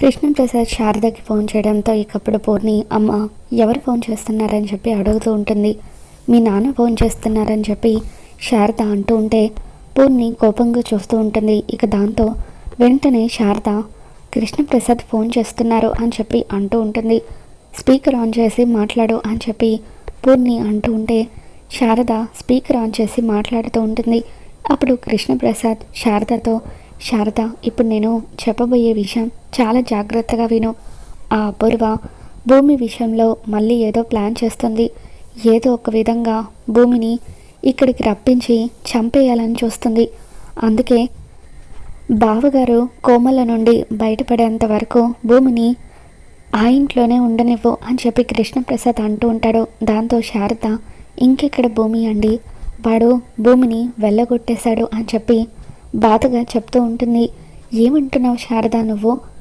Krishnaprasad శారదకి phone చేయడంతో ఇకప్పుడు పూర్ణి అమ్మ ఎవరు ఫోన్ చేస్తున్నారని చెప్పి అడుగుతూ ఉంటుంది. మీ నాన్న ఫోన్ చేస్తున్నారని చెప్పి శారద అంటూ ఉంటే పూర్ణి కోపంగా చూస్తూ ఉంటుంది. ఇక దాంతో వెంటనే శారద కృష్ణప్రసాద్ ఫోన్ చేస్తున్నారు అని చెప్పి అంటూ ఉంటుంది. స్పీకర్ ఆన్ చేసి మాట్లాడు అని చెప్పి పూర్ణి అంటూ ఉంటే శారద స్పీకర్ ఆన్ చేసి మాట్లాడుతూ ఉంటుంది. అప్పుడు కృష్ణప్రసాద్ శారదతో శారద ఇప్పుడు నేను చెప్పబోయే విషయం చాలా జాగ్రత్తగా విను. ఆ అపూర్వ భూమి విషయంలో మళ్ళీ ఏదో ప్లాన్ చేస్తుంది. ఏదో ఒక విధంగా భూమిని ఇక్కడికి రప్పించి చంపేయాలని చూస్తుంది. అందుకే బావగారు కోమల నుండి బయటపడేంత వరకు భూమిని ఆ ఇంట్లోనే ఉండనివ్వు అని చెప్పి కృష్ణప్రసాద్ అంటూ ఉంటాడు. దాంతో శారద ఇంకెక్కడ భూమి అండి? వాడు భూమిని వెళ్ళగొట్టేశాడు అని చెప్పి బాధగా చెప్తూ ఉంటుంది. ఏమంటున్నావు శారద నువ్వు?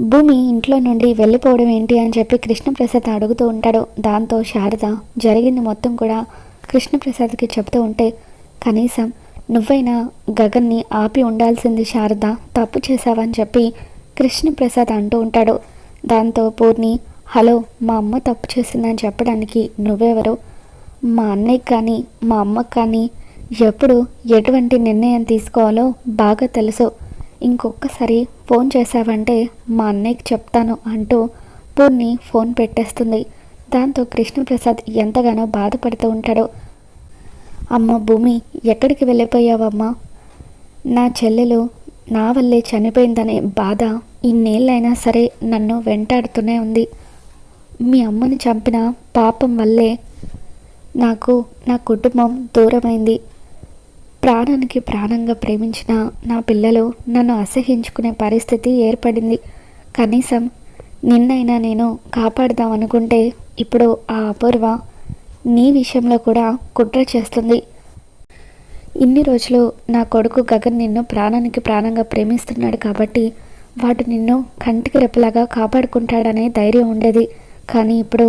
భూమి ఇంట్లో నుండి వెళ్ళిపోవడం ఏంటి అని చెప్పి కృష్ణప్రసాద్ అడుగుతూ ఉంటాడు. దాంతో శారద జరిగింది మొత్తం కూడా కృష్ణప్రసాద్కి చెప్తూ ఉంటే కనీసం నువ్వైనా గగన్ని ఆపి ఉండాల్సింది శారద తప్పు చేశావని చెప్పి కృష్ణప్రసాద్ అంటూ ఉంటాడు. దాంతో పూర్ణి హలో మా అమ్మ తప్పు చేసిందని చెప్పడానికి నువ్వెవరు? మా అన్నయ్యకి కానీ మా అమ్మకి కానీ ఎప్పుడు ఎటువంటి నిర్ణయం తీసుకోవాలో బాగా తెలుసు. ఇంకొకసారి ఫోన్ చేశావంటే మా అన్నయ్యకి చెప్తాను అంటూ పూర్ణి ఫోన్ పెట్టేస్తుంది. దాంతో కృష్ణప్రసాద్ ఎంతగానో బాధపడుతూ ఉంటాడు. అమ్మ భూమి ఎక్కడికి వెళ్ళిపోయావమ్మా? నా చెల్లెలు నా వల్లే చనిపోయిందనే బాధ ఇన్నేళ్ళైనా సరే నన్ను వెంటాడుతూనే ఉంది. మీ అమ్మని చంపిన పాపం వల్లే నాకు నా కుటుంబం దూరమైంది. ప్రాణానికి ప్రాణంగా ప్రేమించిన నా పిల్లలు నన్ను అసహించుకునే పరిస్థితి ఏర్పడింది. కనీసం నిన్నైనా నేను కాపాడదాం అనుకుంటే ఇప్పుడు ఆ అపూర్వ నీ విషయంలో కూడా కుట్ర చేస్తుంది. ఇన్ని రోజులు నా కొడుకు గగన్ నిన్ను ప్రాణానికి ప్రాణంగా ప్రేమిస్తున్నాడు కాబట్టి వాడు నిన్ను కంటికి రెప్పలాగా కాపాడుకుంటాడనే ధైర్యం ఉండేది. కానీ ఇప్పుడు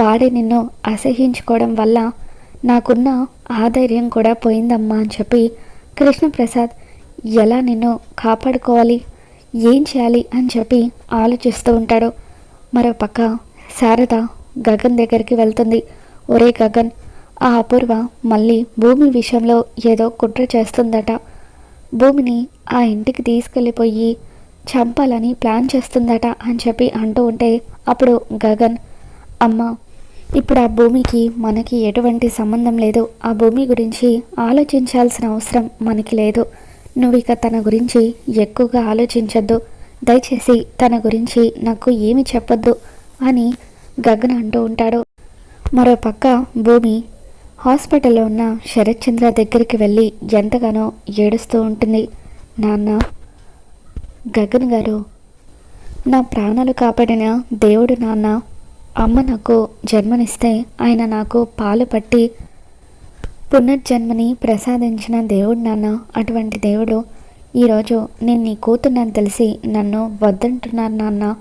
వాడే నిన్ను అసహించుకోవడం వల్ల నాకున్న ఆధైర్యం కూడా పోయిందమ్మా అని చెప్పి కృష్ణప్రసాద్ ఎలా నిన్ను కాపాడుకోవాలి? ఏం చేయాలి? అని చెప్పి ఆలోచిస్తూ ఉంటాడు. మరోపక్క శారద గగన్ దగ్గరికి వెళ్తుంది. ఒరే గగన్ ఆ అపూర్వ మళ్ళీ భూమి విషయంలో ఏదో కుట్ర చేస్తుందట. భూమిని ఆ ఇంటికి తీసుకెళ్ళిపోయి చంపాలని ప్లాన్ చేస్తుందట అని చెప్పి అంటూ ఉంటే అప్పుడు గగన్ అమ్మ ఇప్పుడు ఆ భూమికి మనకి ఎటువంటి సంబంధం లేదు. ఆ భూమి గురించి ఆలోచించాల్సిన అవసరం మనకి లేదు. నువ్వు ఇక తన గురించి ఎక్కువగా ఆలోచించొద్దు. దయచేసి తన గురించి నాకు ఏమి చెప్పొద్దు అని గగన్ అంటూ ఉంటాడు. మరోపక్క భూమి హాస్పిటల్లో ఉన్న శరత్చంద్ర దగ్గరికి వెళ్ళి ఎంతగానో ఏడుస్తూ ఉంటుంది. నాన్న గగన్ గారు నా ప్రాణాలు కాపాడిన దేవుడు నాన్న అమ్మ నాకు జన్మనిస్తే ఆయన నాకు పాలు పట్టి పునర్జన్మని ప్రసాదించిన దేవుడు నాన్న. అటువంటి దేవుడు ఈరోజు నేను నీ కూతున్నాను తెలిసి నన్ను వద్దంటున్నారు నాన్న.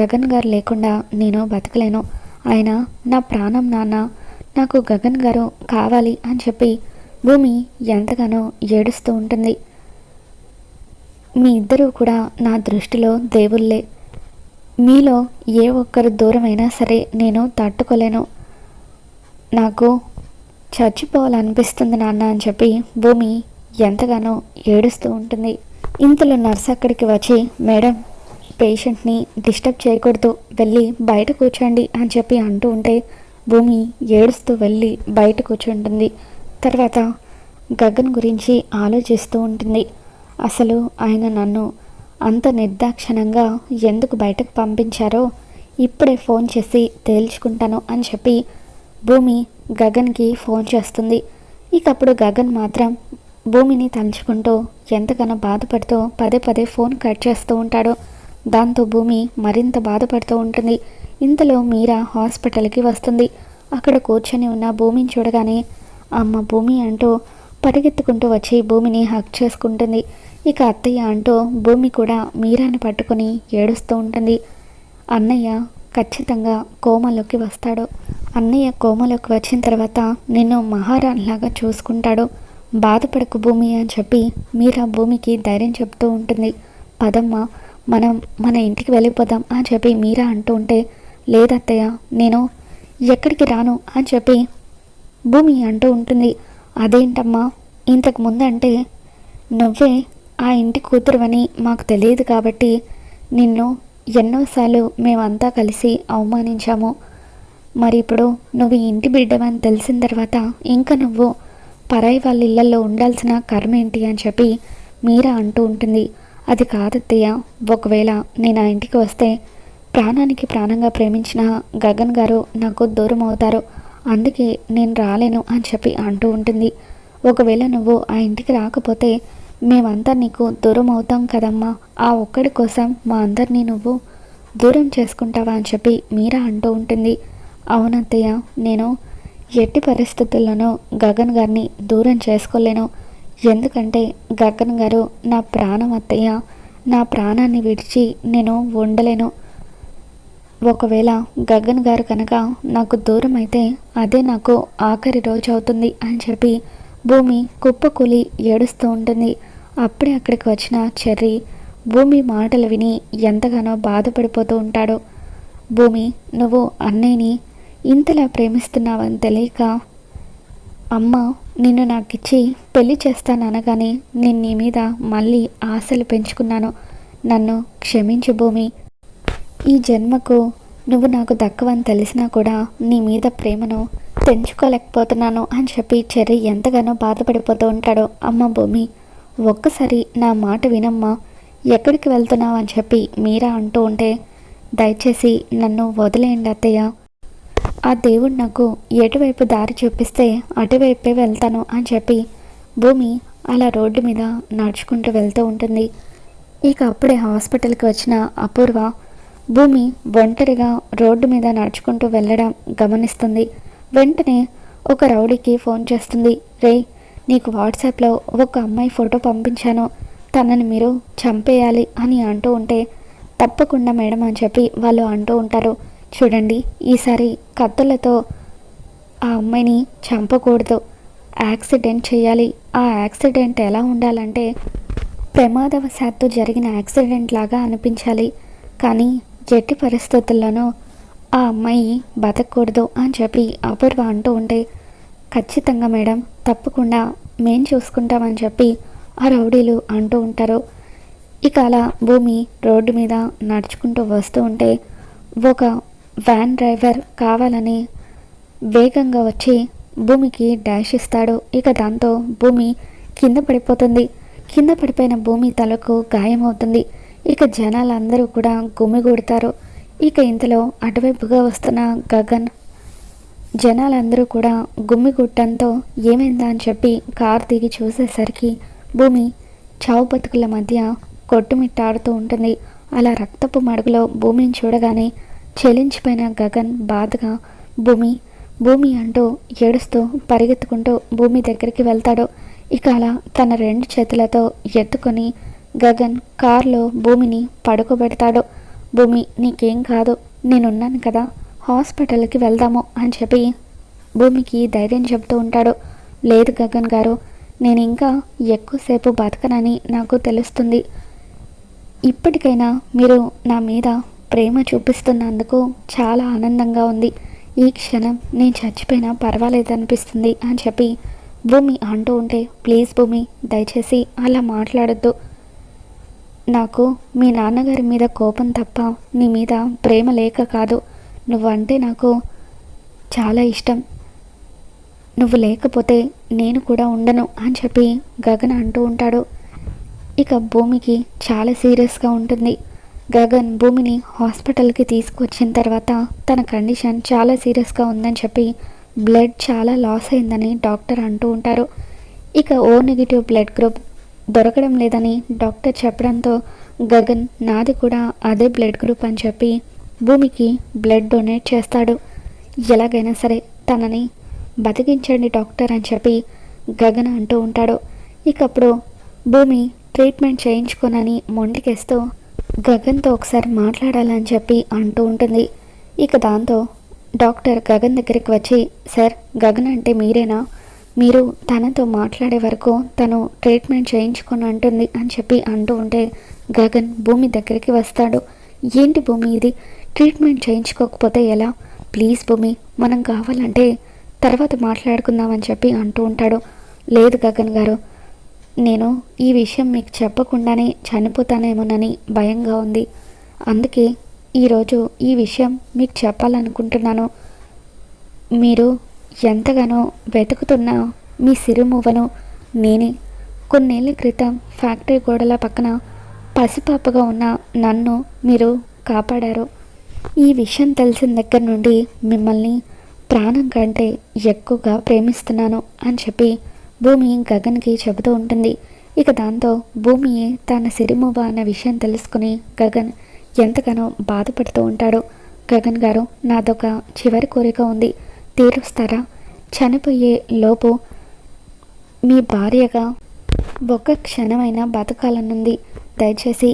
గగన్ గారు లేకుండా నేను బతకలేను. ఆయన నా ప్రాణం నాన్న. నాకు గగన్ గారు కావాలి అని చెప్పి భూమి ఎంతగానో ఏడుస్తూ ఉంటుంది. మీ ఇద్దరూ కూడా నా దృష్టిలో దేవుళ్ళే. మీలో ఏ ఒక్కరు దూరమైనా సరే నేను తట్టుకోలేను నాకు చచ్చిపోవాలనిపిస్తుంది నాన్న అని చెప్పి భూమి ఎంతగానో ఏడుస్తూ ఉంటుంది. ఇంతలో నర్స్ అక్కడికి వచ్చి మేడం పేషెంట్ని డిస్టర్బ్ చేయకూడదు వెళ్ళి బయట కూర్చోండి అని చెప్పి అంటూ ఉంటే భూమి ఏడుస్తూ వెళ్ళి బయట కూర్చుంటుంది. తర్వాత గగన్ గురించి ఆలోచిస్తూ ఉంటుంది. అసలు ఆయన నన్ను అంత నిర్దాక్షణంగా ఎందుకు బయటకు పంపించారో ఇప్పుడే ఫోన్ చేసి తేల్చుకుంటాను అని చెప్పి భూమి గగన్కి ఫోన్ చేస్తుంది. ఇక అప్పుడు గగన్ మాత్రం భూమిని తలుచుకుంటూ ఎంతగానో బాధపడుతూ పదే పదే ఫోన్ కట్ చేస్తూ ఉంటాడు. దాంతో భూమి మరింత బాధపడుతూ ఉంటుంది. ఇంతలో మీరా హాస్పిటల్కి వస్తుంది. అక్కడ కూర్చొని ఉన్న భూమిని చూడగానే అమ్మ భూమి అంటూ పరిగెత్తుకుంటూ వచ్చి భూమిని హక్ చేసుకుంటుంది. ఇక అత్తయ్య అంటూ భూమి కూడా మీరాని పట్టుకొని ఏడుస్తూ ఉంటుంది. అన్నయ్య ఖచ్చితంగా కోమలోకి వస్తాడు. అన్నయ్య కోమలోకి వచ్చిన తర్వాత నిన్ను మహారాణిలాగా చూసుకుంటాడు. బాధపడకు భూమి అని చెప్పి మీరా భూమికి ధైర్యం చెప్తూ ఉంటుంది. పదమ్మ మనం మన ఇంటికి వెళ్ళిపోదాం అని చెప్పి మీరా అంటూ ఉంటే లేదత్తయ్య నేను ఎక్కడికి రాను అని చెప్పి భూమి అంటూ ఉంటుంది. అదేంటమ్మా ఇంతకు ముందు అంటే నువ్వే ఆ ఇంటి కూతురువని మాకు తెలియదు కాబట్టి నిన్ను ఎన్నోసార్లు మేమంతా కలిసి అవమానించాము. మరి ఇప్పుడు నువ్వు ఈ ఇంటి బిడ్డవని తెలిసిన తర్వాత ఇంకా నువ్వు పరాయి వాళ్ళ ఇళ్ళలో ఉండాల్సిన కర్మ ఏంటి అని చెప్పి మీరా అంటూ ఉంటుంది. అది కాదత్తయ్య ఒకవేళ నేను ఆ ఇంటికి వస్తే ప్రాణానికి ప్రాణంగా ప్రేమించిన గగన్ గారు నాకు దూరం అవుతారు. అందుకే నేను రాలేను అని చెప్పి అంటూ ఉంటుంది. ఒకవేళ నువ్వు ఆ ఇంటికి రాకపోతే మేమంతా నీకు దూరం అవుతాం కదమ్మా. ఆ ఒక్కడి కోసం మా అందరినీ నువ్వు దూరం చేసుకుంటావా అని చెప్పి మీరా అంటూ ఉంటుంది. అవునత్తయ్య నేను ఎట్టి పరిస్థితుల్లోనూ గగన్ గారిని దూరం చేసుకోలేను. ఎందుకంటే గగన్ గారు నా ప్రాణం అత్తయ్య. నా ప్రాణాన్ని విడిచి నేను ఉండలేను. ఒకవేళ గగన్ గారు కనుక నాకు దూరం అయితే అదే నాకు ఆఖరి రోజు అవుతుంది అని చెప్పి భూమి కుప్పకూలి ఏడుస్తూ ఉంటుంది. అప్పుడే అక్కడికి వచ్చిన చెర్రీ భూమి మాటలు విని ఎంతగానో బాధపడిపోతూ ఉంటాడు. భూమి నువ్వు అన్నయ్యని ఇంతలా ప్రేమిస్తున్నావని తెలియక అమ్మ నిన్ను నాకిచ్చి పెళ్ళి చేస్తాను అనగానే నేను నీ మీద మళ్ళీ ఆశలు పెంచుకున్నాను. నన్ను క్షమించు భూమి. ఈ జన్మకు నువ్వు నాకు దక్కవని తెలిసినా కూడా నీ మీద ప్రేమను తెంచుకోలేకపోతున్నాను అని చెప్పి చెర్రీ ఎంతగానో బాధపడిపోతూ ఉంటాడు. అమ్మ భూమి ఒక్కసారి నా మాట వినమ్మా. ఎక్కడికి వెళ్తున్నావు అని చెప్పి మీరా అంటూ ఉంటే దయచేసి నన్ను వదిలేయండి అత్తయ్య. ఆ దేవుడు నాకు ఎటువైపు దారి చూపిస్తే అటువైపే వెళ్తాను అని చెప్పి భూమి అలా రోడ్డు మీద నడుచుకుంటూ వెళ్తూ ఉంటుంది. ఇక అప్పుడే హాస్పిటల్కి వచ్చిన అపూర్వ భూమి ఒంటరిగా రోడ్డు మీద నడుచుకుంటూ వెళ్ళడం గమనిస్తుంది. వెంటనే ఒక రౌడీకి ఫోన్ చేస్తుంది. రే నీకు వాట్సాప్లో ఒక అమ్మాయి ఫోటో పంపించాను. తనని మీరు చంపేయాలి అని అంటూ ఉంటే తప్పకుండా మేడం అని చెప్పి వాళ్ళు అంటూ ఉంటారు. చూడండి ఈసారి కత్తులతో ఆ అమ్మాయిని చంపకూడదు. యాక్సిడెంట్ చేయాలి. ఆ యాక్సిడెంట్ ఎలా ఉండాలంటే ప్రమాదవశాత్తు జరిగిన యాక్సిడెంట్ లాగా అనిపించాలి. కానీ ఎట్టి పరిస్థితుల్లోనూ ఆ అమ్మాయి బతకూడదు అని చెప్పి అపూర్వ అంటూ ఉంటే ఖచ్చితంగా మేడం తప్పకుండా మేం చూసుకుంటామని చెప్పి ఆ రౌడీలు అంటూ ఉంటారు. ఇక అలా భూమి రోడ్డు మీద నడుచుకుంటూ వస్తూ ఉంటే ఒక వ్యాన్ డ్రైవర్ కావాలని వేగంగా వచ్చి భూమికి డాష్ ఇస్తాడు. ఇక దాంతో భూమి కింద పడిపోతుంది. కింద పడిపోయిన భూమి తలకు గాయమవుతుంది. ఇక జనాలందరూ కూడా గుమిగూడతారు. ఇక ఇంతలో అటువైపుగా వస్తున్న గగన్ జనాలందరూ కూడా గుమ్మిగుట్టంతో ఏమైందా అని చెప్పి కార్ దిగి చూసేసరికి భూమి చావు బతుకుల మధ్య కొట్టుమిట్టాడుతూ ఉంటుంది. అలా రక్తపు మడుగులో భూమిని చూడగానే చెలించిపోయిన గగన్ బాధగా భూమి భూమి అంటూ ఏడుస్తూ పరిగెత్తుకుంటూ భూమి దగ్గరికి వెళ్తాడు. ఇక అలా తన రెండు చేతులతో ఎత్తుకొని గగన్ కారులో భూమిని పడుకోబెడతాడు. భూమి నీకేం కాదు. నేనున్నాను కదా. హాస్పిటల్కి వెళ్దాము అని చెప్పి భూమికి ధైర్యం చెబుతూ ఉంటాడు. లేదు గగన్ గారు నేను ఇంకా ఎక్కువసేపు బతకనని నాకు తెలుస్తుంది. ఇప్పటికైనా మీరు నా మీద ప్రేమ చూపిస్తున్నందుకు చాలా ఆనందంగా ఉంది. ఈ క్షణం నేను చచ్చిపోయినా పర్వాలేదు అనిపిస్తుంది అని చెప్పి భూమి అంటూ ఉంటే ప్లీజ్ భూమి దయచేసి అలా మాట్లాడొద్దు. నాకు మీ నాన్నగారి మీద కోపం తప్ప నీ మీద ప్రేమ లేక కాదు. నువ్వంటే నాకు చాలా ఇష్టం. నువ్వు లేకపోతే నేను కూడా ఉండను అని చెప్పి గగన్ అంటూ ఉంటాడు. ఇక భూమికి చాలా సీరియస్గా ఉంటుంది. గగన్ భూమిని హాస్పిటల్కి తీసుకొచ్చిన తర్వాత తన కండిషన్ చాలా సీరియస్గా ఉందని చెప్పి బ్లడ్ చాలా లాస్ అయిందని డాక్టర్ అంటూ ఉంటారు. ఇక ఓ నెగిటివ్ బ్లడ్ గ్రూప్ దొరకడం లేదని డాక్టర్ చెప్పడంతో గగన్ నాది కూడా అదే బ్లడ్ గ్రూప్ అని చెప్పి భూమికి బ్లడ్ డొనేట్ చేస్తాడు. ఎలాగైనా సరే తనని బతికించండి డాక్టర్ అని చెప్పి గగన్ అంటూ ఉంటాడు. ఇకప్పుడు భూమి ట్రీట్మెంట్ చేయించుకోనని మొండికేస్తూ గగన్తో ఒకసారి మాట్లాడాలని చెప్పి అంటూ ఉంటుంది. ఇక దాంతో డాక్టర్ గగన్ దగ్గరికి వచ్చి సార్ గగన్ అంటే మీరేనా? మీరు తనతో మాట్లాడే వరకు తను ట్రీట్మెంట్ చేయించుకొని అంటుంది అని చెప్పి అంటూ ఉంటే గగన్ భూమి దగ్గరికి వస్తాడు. ఏంటి భూమి ఇది? ట్రీట్మెంట్ చేయించుకోకపోతే ఎలా? ప్లీజ్ భూమి మనం కావాలంటే తర్వాత మాట్లాడుకుందామని చెప్పి అంటూ ఉంటాడు. లేదు గగన్ గారు నేను ఈ విషయం మీకు చెప్పకుండానే చనిపోతానేమోనని భయంగా ఉంది. అందుకే ఈరోజు ఈ విషయం మీకు చెప్పాలనుకుంటున్నాను. మీరు ఎంతగానో వెతుకుతున్న మీ సిరుమువ్వను నేనే. కొన్నేళ్ళ క్రితం ఫ్యాక్టరీ గోడల పక్కన పసిపాపగా ఉన్న నన్ను మీరు కాపాడారు. ఈ విషయం తెలిసిన దగ్గర నుండి మిమ్మల్ని ప్రాణం కంటే ఎక్కువగా ప్రేమిస్తున్నాను అని చెప్పి భూమి గగన్కి చెబుతూ ఉంటుంది. ఇక దాంతో భూమి తన సిరిమువ్వ అన్న విషయం తెలుసుకుని గగన్ ఎంతగానో బాధపడుతూ ఉంటాడు. గగన్ గారు నాదొక చివరి కోరిక ఉంది. తీరుస్తారా? చనిపోయే లోపు మీ భార్యగా ఒక్క క్షణమైనా బతకాలనుంది. దయచేసి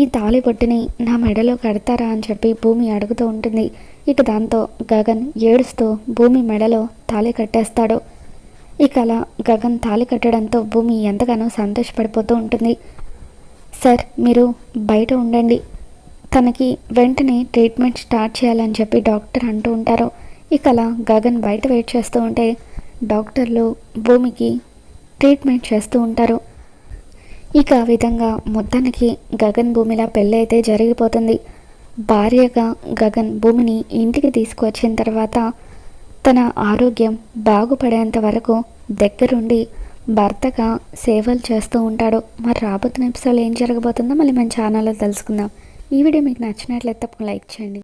ఈ తాళిబొట్టుని నా మెడలో కడతారా అని చెప్పి భూమి అడుగుతూ ఉంటుంది. ఇక దాంతో గగన్ ఏడుస్తూ భూమి మెడలో తాళి కట్టేస్తాడు. ఇక అలా గగన్ తాళి కట్టడంతో భూమి ఎంతగానో సంతోషపడిపోతూ ఉంటుంది. సార్ మీరు బయట ఉండండి. తనకి వెంటనే ట్రీట్మెంట్ స్టార్ట్ చేయాలని చెప్పి డాక్టర్ అంటూ ఉంటారు. ఇక అలా గగన్ బయట వెయిట్ చేస్తూ ఉంటే డాక్టర్లు భూమికి ట్రీట్మెంట్ చేస్తూ ఉంటారు. ఇక ఆ విధంగా మొత్తానికి గగన్ భూమిలా పెళ్ళి అయితే జరిగిపోతుంది. భార్యగా గగన్ భూమిని ఇంటికి తీసుకువచ్చిన తర్వాత తన ఆరోగ్యం బాగుపడేంత వరకు దగ్గరుండి భర్తగా సేవలు చేస్తూ ఉంటాడు. మరి రాబోతున్న ఎపిసోడ్ ఏం జరగబోతుందో మళ్ళీ మన ఛానల్లో తెలుసుకుందాం. ఈ వీడియో మీకు నచ్చినట్లయితే తప్పకుండా లైక్ చేయండి.